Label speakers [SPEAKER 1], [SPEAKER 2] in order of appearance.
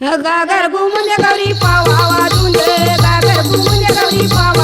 [SPEAKER 1] गागर घुमून दे गौरी पावा वाजून गागर घुमून दे गौरी पावा